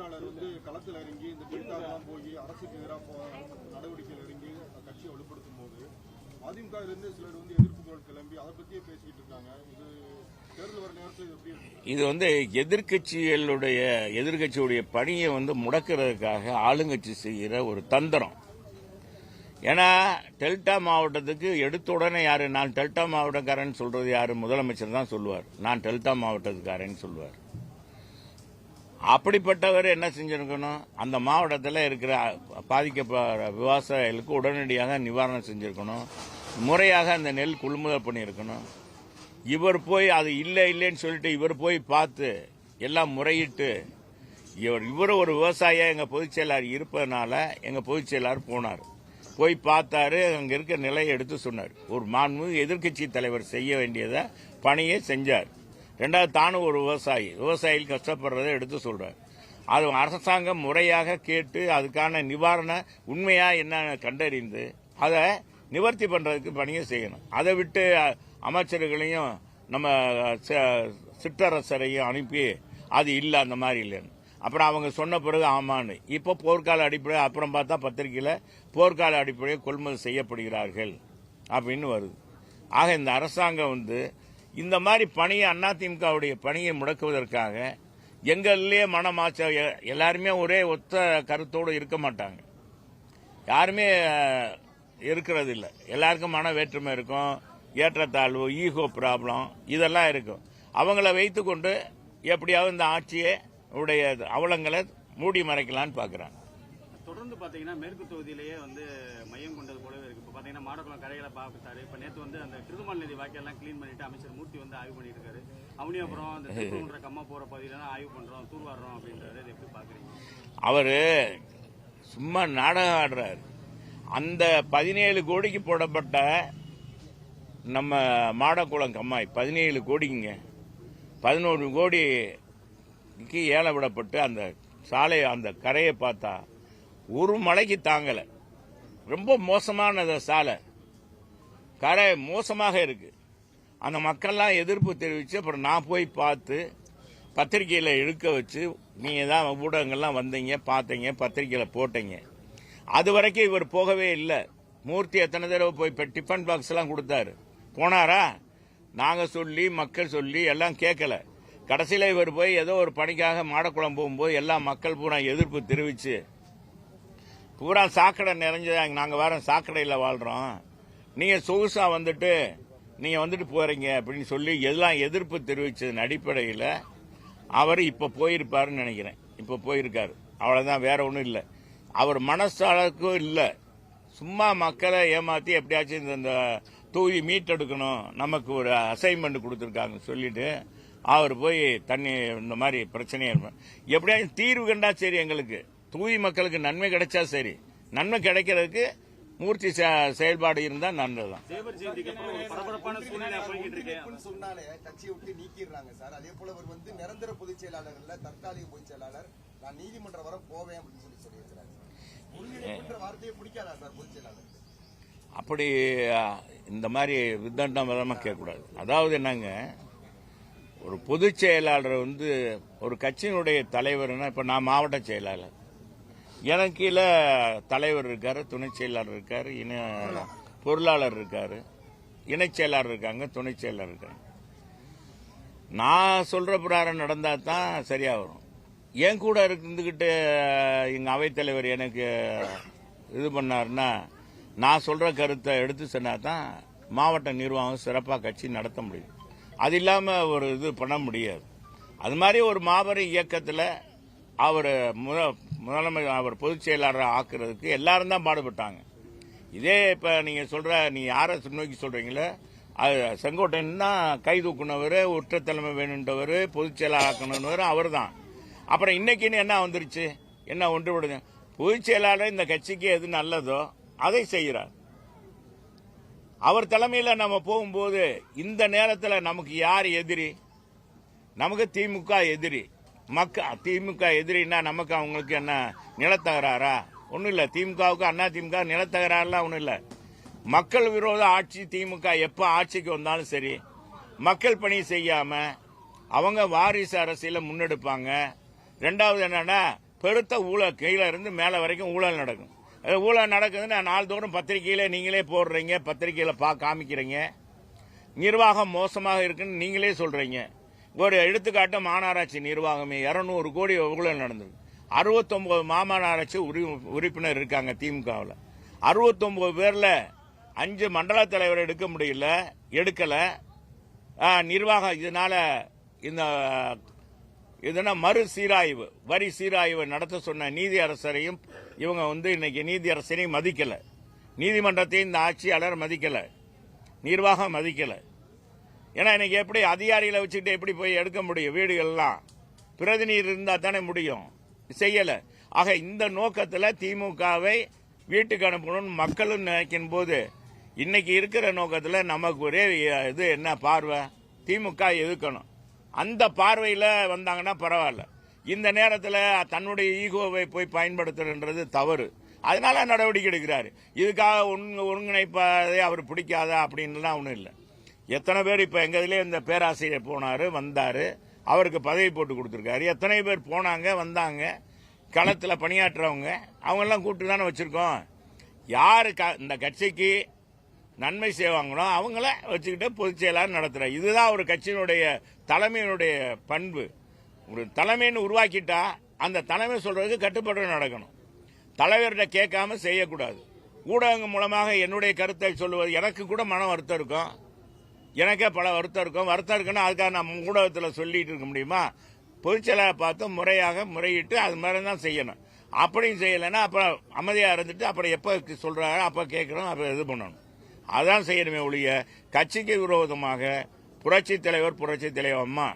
செயலாளர் வந்து களத்தில் இறங்கி இந்த டெல்டாக்கெல்லாம் போய் அரசுக்கு எதிராக நடவடிக்கையில் இறங்கி கட்சியை வலுப்படுத்தும் போது அதிமுகவிலிருந்து சிலர் வந்து எதிர்ப்பு குரல் கிளம்பி அதை பத்தியே பேசிக்கிட்டு இருக்காங்க. இது தேர்தல் வர நேரத்தில் இது எப்படி இது வந்து எதிர்கட்சிகளுடைய எதிர்கட்சியுடைய பணியை வந்து முடக்கிறதுக்காக ஆளுங்கட்சி செய்கிற ஒரு தந்திரம். ஏன்னா டெல்டா மாவட்டத்துக்கு எடுத்த உடனே யாரு? நான் டெல்டா மாவட்டக்காரன் சொல்றது யாரு? முதலமைச்சர் தான் சொல்லுவார். நான் டெல்டா மாவட்டத்துக்காரன் சொல்லுவார். அப்படிப்பட்டவர் என்ன செஞ்சிருக்கணும்? அந்த மாவட்டத்தில் இருக்கிற பாதிக்கப்படுற விவசாயிகளுக்கு உடனடியாக நிவாரணம் செஞ்சுருக்கணும். முறையாக அந்த நெல் கொள்முதல் பண்ணியிருக்கணும். இவர் போய் அது இல்லை இல்லைன்னு சொல்லிட்டு இவர் போய் பார்த்து எல்லாம் முறையிட்டு இவர் இவர் ஒரு விவசாயியாக எங்கள் பொதுச் செயலாளர் இருப்பதனால எங்கள் பொதுச் செயலாளர் போனார். போய் பார்த்தாரு அங்கே இருக்க நிலையை எடுத்து சொன்னார். ஒரு மாண்பு எதிர்க்கட்சி தலைவர் செய்ய வேண்டியதை பணியை செஞ்சார். ரெண்டாவது தானும் ஒரு விவசாயி. விவசாயிகள் கஷ்டப்படுறதை எடுத்து சொல்கிறேன் அது அரசாங்கம் முறையாக கேட்டு அதுக்கான நிவாரண உண்மையாக என்ன கண்டறிந்து அதை நிவர்த்தி பண்ணுறதுக்கு பணியை செய்யணும். அதை விட்டு அமைச்சர்களையும் நம்ம ச- சிற்றரசரையும் அனுப்பி அது இல்லை அந்த மாதிரி இல்லைன்னு. அப்புறம் அவங்க சொன்ன பிறகு ஆமான்னு. இப்போ போர்க்கால அடிப்படையில் அப்புறம் பார்த்தா பத்திரிகையில் போர்க்கால அடிப்படையில் கொள்முதல் செய்யப்படுகிறார்கள் அப்படின்னு வருது. ஆக இந்த அரசாங்கம் வந்து இந்த மாதிரி பணியை அதிமுகவுடைய பணியை முடக்குவதற்காக எங்கள்லயே மனமாச்ச எல்லாருமே ஒரே ஒத்த கருத்தோடு இருக்க மாட்டாங்க. யாருமே இருக்கிறது இல்லை எல்லாருக்கும் மன வேற்றுமை இருக்கும். ஏற்றத்தாழ்வு ஈகோ ப்ராப்ளம் இதெல்லாம் இருக்கும். அவங்கள வைத்துக்கொண்டு எப்படியாவது இந்த ஆட்சியை உடைய அவலங்களை மூடி மறைக்கலான்னு பார்க்குறாங்க. தொடர்ந்து பார்த்தீங்கன்னா மேற்கு தொகுதியிலேயே வந்து மையம் கொண்டது பாத்தீங்கன்னா மாடக்குளம் கரைகளை பார்த்தாரு இப்போ நேற்று வந்து அந்த திருமால் நதி வாக்கியெல்லாம் க்ளீன் பண்ணிட்டு அமைச்சர் மூர்த்தி வந்து ஆய்வு பண்ணிட்டு இருக்காரு அப்புறம் அந்த திருப்பூன்ற கம்மா போற பகுதியில ஆய்வு பண்றோம் தூர்வாடுறோம் அப்படின்றாரு இதை எப்படி பாக்குறீங்க? அவர் சும்மா நாடகம் ஆடுறாரு. அந்த பதினேழு கோடிக்கு போடப்பட்ட நம்ம மாடக்குளம் கம்மாய் பதினேழு கோடிங்க பதினோரு கோடிக்கு ஏலம் விடப்பட்டு அந்த சாலை அந்த கரையை பார்த்தா ஒரு மலைக்கு தாங்கலை. ரொம்ப மோசமான சாலை. கரை மோசமாக இருக்கு. அந்த மக்கள்லாம் எதிர்ப்பு தெரிவித்து அப்புறம் நான் போய் பார்த்து பத்திரிக்கையில் இழுக்க வச்சு நீங்கள் தான் ஊடகங்கள்லாம் வந்தீங்க பார்த்தீங்க பத்திரிக்கையில் போட்டீங்க. அது வரைக்கும் இவர் போகவே இல்லை. மூர்த்தி எத்தனை தடவை போய் இப்போ டிஃபன் பாக்ஸ்லாம் கொடுத்தாரு. போனாரா? நாங்கள் சொல்லி மக்கள் சொல்லி எல்லாம் கேட்கல. கடைசியில் இவர் போய் ஏதோ ஒரு பணிக்காக மாடக்குளம் போகும்போது எல்லா மக்கள் பூரா எதிர்ப்பு தெரிவித்து பூரா சாக்கடை நிறைஞ்சதாங்க நாங்கள் வேற சாக்கடையில் வாழ்கிறோம் நீங்கள் சொகுசா வந்துட்டு நீங்கள் வந்துட்டு போகிறீங்க அப்படின்னு சொல்லி எல்லாம் எதிர்ப்பு தெரிவித்ததன் அடிப்படையில் அவர் இப்போ போயிருப்பாருன்னு நினைக்கிறேன். இப்போ போயிருக்காரு. அவ்வளோதான் வேற ஒன்றும் இல்லை. அவர் மனசளவுக்கும் இல்லை. சும்மா மக்களை ஏமாற்றி எப்படியாச்சும் இந்த- இந்த தூவி மீட்டெடுக்கணும். நமக்கு ஒரு அசைன்மெண்ட் கொடுத்துருக்காங்கன்னு சொல்லிட்டு அவர் போய் தண்ணி இந்த மாதிரி பிரச்சனையாக இருப்பேன் எப்படியாச்சும் தீர்வு கண்டா சரி எங்களுக்கு. தூய் மக்களுக்கு நன்மை கிடைச்சா சரி. நன்மை கிடைக்கிறதுக்கு மூர்த்தி செ- செயல்பாடு இருந்தால் நல்லதுதான். சொன்னாலே கட்சியை விட்டு நீக்கிடுறாங்க சார். அதே போல அவர் வந்து நிரந்தர பொதுச் செயலாளர் இல்ல தற்காலிக பொதுச் செயலாளர். நான் நீதிமன்றம் வரை போவேன் அப்படின்னு சொல்லி சொல்லியிருக்கிறாரு ஒருங்கிணைப்புன்ற வார்த்தையை பிடிக்காதா சார் பொதுச் செயலாளர் அப்படி இந்த மாதிரி வித்தண்டம் விதமாக கேட்கக்கூடாது. அதாவது என்னங்க ஒரு பொதுச் செயலாளர் வந்து ஒரு கட்சியினுடைய தலைவர்னா இப்போ நான் மாவட்ட செயலாளர். எனக்கு கீழே தலைவர் இருக்காரு துணை செயலாளர் இருக்காரு இன பொருளாளர் இருக்காரு இணைச் செயலாளர் இருக்காங்க துணை செயலாளர் இருக்காங்க. நான் சொல்ற பிரகாரம் நடந்தால் தான் சரியா வரும் என் கூட இருந்துகிட்டு எங்கள் அவைத்தலைவர் எனக்கு இது பண்ணாருன்னா நான் சொல்ற கருத்தை எடுத்து சொன்னா தான் மாவட்ட நிர்வாகம் சிறப்பாக கட்சி நடத்த முடியும். அது இல்லாமல் ஒரு இது பண்ண முடியாது. அது மாதிரி ஒரு மாபெரும் இயக்கத்தில் அவர் முதலமைச்சர் அவர் பொதுச் செயலாளராக ஆக்குறதுக்கு எல்லாரும் தான் பாடுபட்டாங்க. இதே இப்போ நீங்கள் சொல்கிற நீ யாரை நோக்கி சொல்கிறீங்களோ அது செங்கோட்டைன்னா தான் கை தூக்குனவர் உற்ற தலைமை வேணுன்றவர் பொதுச் செயலாளர் ஆக்கணுன்றவர் அவர் தான் அப்புறம் இன்னைக்குன்னு என்ன வந்துருச்சு? என்ன ஒன்றுபடுது? பொதுச் செயலாளர் இந்த கட்சிக்கு எது நல்லதோ அதை செய்கிறார். அவர் தலைமையில் நம்ம போகும்போது இந்த நேரத்தில் நமக்கு யார் எதிரி? நமக்கு திமுக எதிரி. மக்க திமுக எதிரின்னா நமக்கு அவங்களுக்கு என்ன நிலத்தகராறா? ஒன்றும் இல்லை. திமுகவுக்கு அண்ணா திமுக நிலத்தகராறுலாம் ஒன்றும் இல்லை. மக்கள் விரோத ஆட்சி திமுக எப்போ ஆட்சிக்கு வந்தாலும் சரி மக்கள் பணி செய்யாமல் அவங்க வாரிசு அரசியலை முன்னெடுப்பாங்க. ரெண்டாவது என்னன்னா பெருத்த ஊழல் கீழே இருந்து மேலே வரைக்கும் ஊழல் நடக்கும். ஊழல் நடக்குதுன்னு நாள்தோறும் பத்திரிகையில் நீங்களே போடுறீங்க பத்திரிகையில் பா காமிக்கிறீங்க. நிர்வாகம் மோசமாக இருக்குன்னு நீங்களே சொல்கிறீங்க ஒரு எடுத்துக்காட்டு மாநகராட்சி நிர்வாகமே. இருநூறு கோடி ஊழல் நடந்தது? அறுபத்தொன்பது மாநகராட்சி உரி- உறுப்பினர் இருக்காங்க திமுகவில். அறுபத்தொன்பது பேரில் அஞ்சு மண்டல தலைவர் எடுக்க முடியல எடுக்கலை. நிர்வாகம் இதனால இந்த இதுனா மறு சீராய்வு வரி சீராய்வு நடத்த சொன்ன நீதி அரசரையும் இவங்க வந்து இன்னைக்கு நீதி அரசரையும் மதிக்கலை. நீதிமன்றத்தையும் இந்த ஆட்சியாளர் மதிக்கலை. நிர்வாகம் மதிக்கலை. ஏன்னா இன்னைக்கு எப்படி அதிகாரிகளை வச்சுக்கிட்டு எப்படி போய் எடுக்க முடியும் வீடுகள்லாம்? பிரதிநிதி இருந்தால் தானே முடியும். செய்யலை. ஆக இந்த நோக்கத்தில் திமுகவை வீட்டுக்கு அனுப்பணும்னு மக்களும் நினைக்கும் போது இன்னைக்கு இருக்கிற நோக்கத்தில் நமக்கு ஒரே இது என்ன பார்வை? திமுக எதுக்கணும் அந்த பார்வையில் வந்தாங்கன்னா பரவாயில்ல. இந்த நேரத்தில் தன்னுடைய ஈகோவை போய் பயன்படுத்துறன்றது தவறு. அதனால நடவடிக்கை எடுக்கிறாரு. இதுக்காக ஒருங்க- ஒருங்கிணைப்பதை அவர் பிடிக்காதா அப்படின்லாம் ஒன்றும் இல்லை. எத்தனை பேர் இப்போ எங்கதுலே இந்த பேராசிரியர் போனார் வந்தார். அவருக்கு பதவி போட்டு கொடுத்துருக்காரு. எத்தனை பேர் போனாங்க வந்தாங்க களத்தில் பணியாற்றுறவங்க அவங்கெல்லாம் கூப்பிட்டு தானே வச்சுருக்கோம். யார் க- இந்த கட்சிக்கு நன்மை செய்வாங்களோ அவங்கள வச்சுக்கிட்டு பொதுச் செயலாளர் நடத்துகிறேன் இதுதான் ஒரு கட்சியினுடைய தலைமையினுடைய பண்பு. ஒரு தலைமைன்னு உருவாக்கிட்டா அந்த தலைமை சொல்கிறதுக்கு கட்டுப்பாடு நடக்கணும். தலைவர்கிட்ட கேட்காம செய்யக்கூடாது. ஊடகங்கள் மூலமாக என்னுடைய கருத்தை சொல்லுவது எனக்கு கூட மன வருத்தம் இருக்கும். எனக்கே பல வருத்தம் இருக்கும். வருத்தம் இருக்குன்னா அதுக்காக நம்ம ஊடகத்தில் சொல்லிட்டு இருக்க முடியுமா? பொதுச்செயலாளர் பார்த்து முறையாக முறையிட்டு அது மாதிரி தான் செய்யணும். அப்படியும் செய்யலைன்னா அப்புறம் அமைதியாக இருந்துட்டு அப்புறம் எப்போ சொல்கிறாங்க அப்போ கேட்குறோம் அப்போ இது பண்ணணும். அதான் செய்யணுமே ஒழிய கட்சிக்கு விரோதமாக புரட்சி தலைவர் புரட்சி தலைவர் அம்மா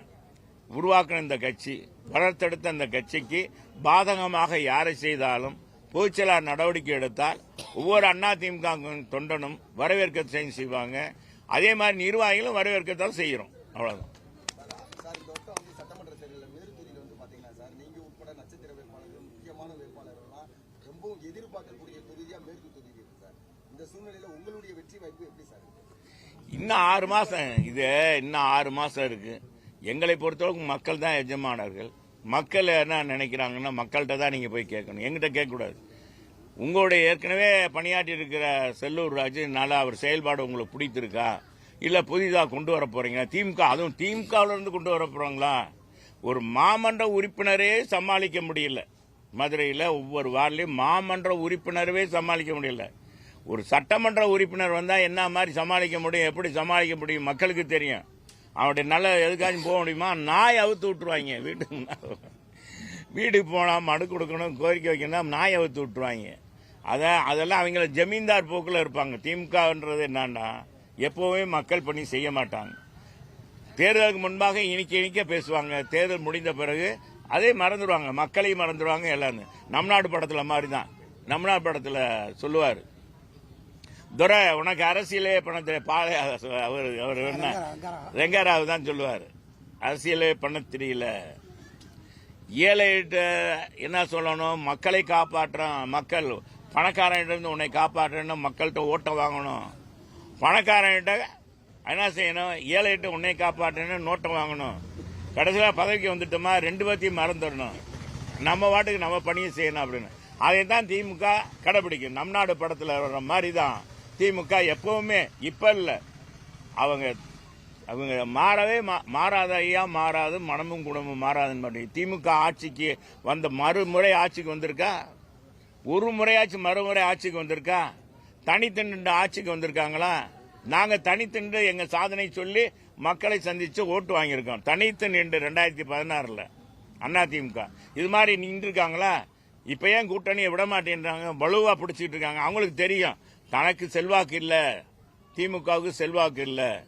உருவாக்கின இந்த கட்சி வளர்த்தெடுத்த இந்த கட்சிக்கு பாதகமாக யாரை செய்தாலும் பொதுச்செயலாளர் நடவடிக்கை எடுத்தால் ஒவ்வொரு அண்ணா திமுக தொண்டனும் வரவேற்க செய்வாங்க. அதே மாதிரி நிர்வாகிகளும் வரவேற்கத்தான் செய்கிறோம். இருக்கு? இன்னும் ஆறு மாசம் இது இன்னும் ஆறு மாசம் இருக்கு. எங்களை பொறுத்தளவுக்கு மக்கள் தான் எஜமானர்கள். மக்கள் என்ன நினைக்கிறாங்கன்னா மக்கள்கிட்ட தான் நீங்க போய் கேட்கணும். எங்கிட்ட கேட்கக்கூடாது. உங்களுடைய ஏற்கனவே பணியாற்றி இருக்கிற செல்லூர் ராஜு அவர் செயல்பாடு உங்களுக்கு பிடித்திருக்கா? இல்ல புதிதாக கொண்டு வர போறீங்க திமுக அதுவும் திமுகவுல இருந்து கொண்டு வர போறாங்களா? ஒரு மாமன்ற உறுப்பினரே சமாளிக்க முடியல. மதுரையில் ஒவ்வொரு வார்டிலையும் மாமன்ற உறுப்பினரவே சமாளிக்க முடியல. ஒரு சட்டமன்ற உறுப்பினர் வந்தால் என்ன மாதிரி சமாளிக்க முடியும்? எப்படி சமாளிக்க முடியும்? மக்களுக்கு தெரியும். அவருடைய நல்ல எதுக்காச்சும் போக முடியுமா? நாய் அவுத்து விட்டுருவாங்க. வீட்டுக்கு வீடு வீட்டுக்கு போனால் மடு கொடுக்கணும் கோரிக்கை வைக்கணும் நாய் அவுத்து விட்டுருவாங்க. அதான் அதெல்லாம் அவங்கள ஜமீன்தார் போக்கில் இருப்பாங்க. திமுகன்றது என்னன்னா எப்போவுமே மக்கள் பணி செய்ய மாட்டாங்க. தேர்தலுக்கு முன்பாக இனிக்க இனிக்க பேசுவாங்க. தேர்தல் முடிந்த பிறகு அதே மறந்துடுவாங்க. மக்களையும் மறந்துடுவாங்க எல்லாரும் நம் நாடு படத்துல மாதிரி தான் நம் நாடு படத்துல சொல்லுவார். துரை உனக்கு அரசியலே பணத்தை பால அவர் அவர் என்ன? ரெங்காராவு தான் சொல்லுவார். அரசியலே பண்ண தெரியல. ஏழைகிட்ட என்ன சொல்லணும்? மக்களை காப்பாற்றான் மக்கள் பணக்காரன்கிட்ட உன்னை காப்பாற்றணும் மக்கள்கிட்ட ஓட்டை வாங்கணும். பணக்காரன்கிட்ட என்ன செய்யணும்? ஏழைகிட்ட உன்னை காப்பாற்றணும் நோட்டை வாங்கணும். கடைசியில் பதவிக்கு வந்துட்டோமா? ரெண்டு பேர்த்தையும் மறந்துடணும் நம்ம வாட்டுக்கு நம்ம பணியை செய்யணும் அப்படின்னு. அதை தான் திமுக கடைபிடிக்கும். நம் நாடு படத்தில் வர்ற மாதிரி தான் திமுக எப்பவுமே இப்போ இல்லை. அவங்க அவங்க மாறவே மா- மாறாத ஐயா மாறாது மனமும் குணமும் மாறாதுன்னு பண்ணி திமுக ஆட்சிக்கு வந்த மறுமுறை ஆட்சிக்கு வந்திருக்கா? ஒரு முறையாச்சு மறுமுறை ஆட்சிக்கு வந்திருக்கா? தனித்தண்டு ஆட்சிக்கு வந்திருக்காங்களா? நாங்க தனித்தண்டு எங்க சாதனை சொல்லி மக்களை சந்திச்சு ஓட்டு வாங்கியிருக்கோம். தனித்து நின்று ரெண்டாயிரத்தி பதினாறுல அண்ணா திமுக. இது மாதிரி நின்றுருக்காங்களா? இப்ப ஏன் கூட்டணியை விட மாட்டேன்றாங்க? வலுவா பிடிச்சிட்டு இருக்காங்க. அவங்களுக்கு தெரியும். தனக்கு செல்வாக்கு இல்ல. திமுகவுக்கு செல்வாக்கு இல்ல.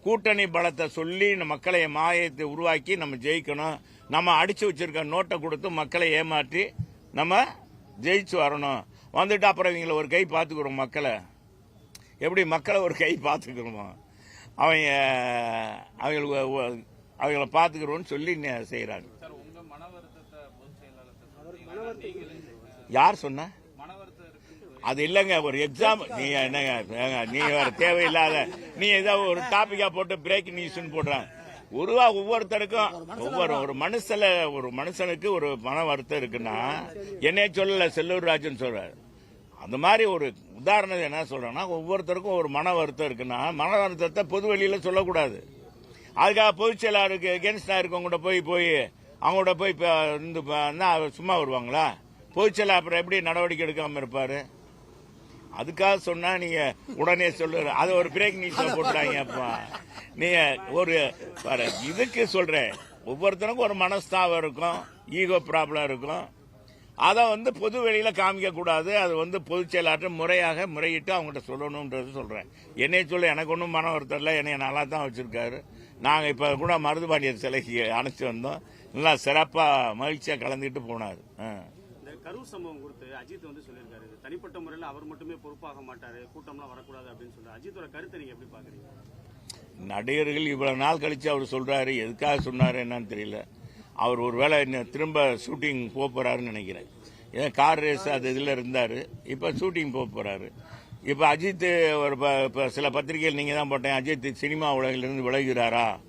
கூட்டணி பலத்தை சொல்லி நம்ம மக்களை மாயத்தை உருவாக்கி நம்ம ஜெயிக்கணும். நம்ம அடிச்சு வச்சிருக்க நோட்டை கொடுத்து மக்களை ஏமாற்றி நம்ம ஜெயிச்சு வரணும். வந்துட்டு அப்புறம் இவங்கள ஒரு கை பார்த்துக்கிறோம் மக்களை. எப்படி மக்களை ஒரு கை பார்த்துக்கிறோமோ. அவங்க அவங்களுக்கு அவங்கள பார்த்துக்கிறோன்னு சொல்லி செய்கிறாங்க யார் சொன்ன? அது இல்லைங்க ஒரு எக்ஸாம் நீ என்னங்க நீ வேற தேவையில்லாத நீ ஏதோ ஒரு டாபிக்கா போட்டு பிரேக் நியூஸ்னு போடுறான். உருவா ஒவ்வொருத்தருக்கும். ஒவ்வொரு ஒரு மனுஷல ஒரு மனுஷனுக்கு ஒரு மன வருத்தம் இருக்குன்னா என்னைய சொல்லல செல்லூர் ராஜன் சொல்றாரு. அந்த மாதிரி ஒரு உதாரணம் என்ன சொல்றேன்னா ஒவ்வொருத்தருக்கும் ஒரு மன வருத்தம் இருக்குன்னா மன வருத்தத்தை பொது வெளியில சொல்லக்கூடாது. அதுக்காக பொதுச் செயலாளருக்கு எகென்ஸ்டா இருக்கவங்க போய் போய் அவங்களோட போய் இப்ப இருந்து ப- என்ன சும்மா வருவாங்களா? பொதுச் செயலாளர் அப்புறம் எப்படி நடவடிக்கை எடுக்காம இருப்பாரு? அதுக்காக சொன்னா நீங்க உடனே சொல்லு அது ஒரு பிரேக் நியூஸ்ல போட்டுறாங்க அப்பா நீங்க ஒரு பாரு இதுக்கு சொல்றேன். ஒவ்வொருத்தருக்கும் ஒரு மனஸ்தாபம் இருக்கும் ஈகோ ப்ராப்ளம் இருக்கும். அதை வந்து பொது வெளியில காமிக்க கூடாது. அது வந்து பொதுச் செயலாற்ற முறையாக முறையிட்டு அவங்ககிட்ட சொல்லணும்ன்றது சொல்றேன். என்னைய சொல்ல எனக்கு ஒன்றும் மன வருத்தம் இல்லை என்னைய நல்லா தான் வச்சிருக்காரு. நாங்க இப்ப கூட மருதுபாண்டியர் சிலைக்கு அணைச்சு வந்தோம். நல்லா சிறப்பா மகிழ்ச்சியா கலந்துக்கிட்டு போனாரு. ஆ. கரூர் சம்பவம் குறித்து அஜித் வந்து சொல்லியிருக்காரு. தனிப்பட்ட முறையில் அவர் மட்டுமே பொறுப்பாக மாட்டாரு. கூட்டம்லாம் வரக்கூடாது அப்படின்னு சொல்றாரு அஜித்தோட கருத்தை நீங்க எப்படி பாக்குறீங்க நடிகர்கள் இவ்வளவு நாள் கழிச்சு அவர் சொல்றாரு. எதுக்காக சொன்னாரு என்னன்னு தெரியல. அவர் ஒருவேளை என்ன திரும்ப ஷூட்டிங் போக போறாருன்னு நினைக்கிறேன். ஏன் கார் ரேஸ் அது இதில் இருந்தார். இப்போ ஷூட்டிங் போக போறாரு. இப்போ அஜித் ஒரு ப- சில பத்திரிகைகள் நீங்கள் தான் போட்டேன். அஜித் சினிமா உலகிலிருந்து விலகிறாரா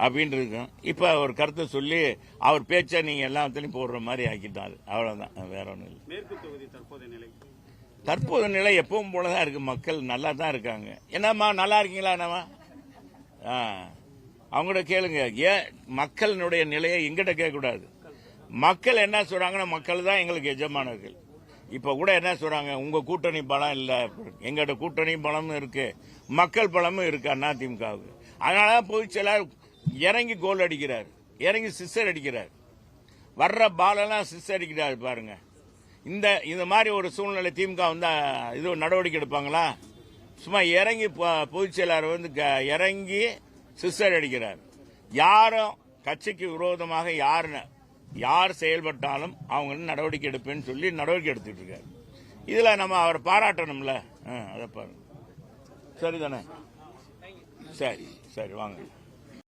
அப்படின்னு இருக்கும் இப்ப ஒரு கருத்தை சொல்லி அவர் பேச்சை நீங்க எல்லாத்துலயும் போடுற மாதிரி ஆக்கிட்டாரு. அவ்வளவுதான். வேற ஒண்ணும் இல்லை. மேற்கு தொகுதி தற்போதைய நிலை? தற்போது நிலை எப்பவும் போலதான் இருக்கு. மக்கள் நல்லா தான் இருக்காங்க. என்னம்மா நல்லா இருக்கீங்களா என்னம்மா? ஆ. அவங்கள்ட்ட கேளுங்க. ஏன் மக்களினுடைய நிலையை எங்கிட்ட கேட்கக்கூடாது. மக்கள் என்ன சொல்றாங்கன்னா மக்கள் தான் எங்களுக்கு எஜமானர்கள். இப்ப கூட என்ன சொல்றாங்க? உங்க கூட்டணி பலம் இல்ல. எங்கள்ட்ட கூட்டணி பலமும் இருக்கு. மக்கள் பலமும் இருக்கு அதிமுகவுக்கு அதனால பொதுச் செயலாளர் இறங்கி கோல் அடிக்கிறார். இறங்கி சிஸ்டர் அடிக்கிறார். வர்ற பாலெல்லாம் சிஸ்டர் அடிக்கிறாரு பாருங்க. இந்த இந்த மாதிரி ஒரு சூழ்நிலை திமுக வந்து இது நடவடிக்கை எடுப்பாங்களா? சும்மா இறங்கி பொதுச் செயலாளர் வந்து க- இறங்கி சிஸ்டர் அடிக்கிறார். யாரும் கட்சிக்கு விரோதமாக யார் யார் செயல்பட்டாலும் அவங்க நடவடிக்கை எடுப்பேன்னு சொல்லி நடவடிக்கை எடுத்துட்டு இருக்காரு. இதில் நம்ம அவரை பாராட்டணும்ல? ஆ, அதை பாருங்க. சரிதானே? சரி சரி வாங்க.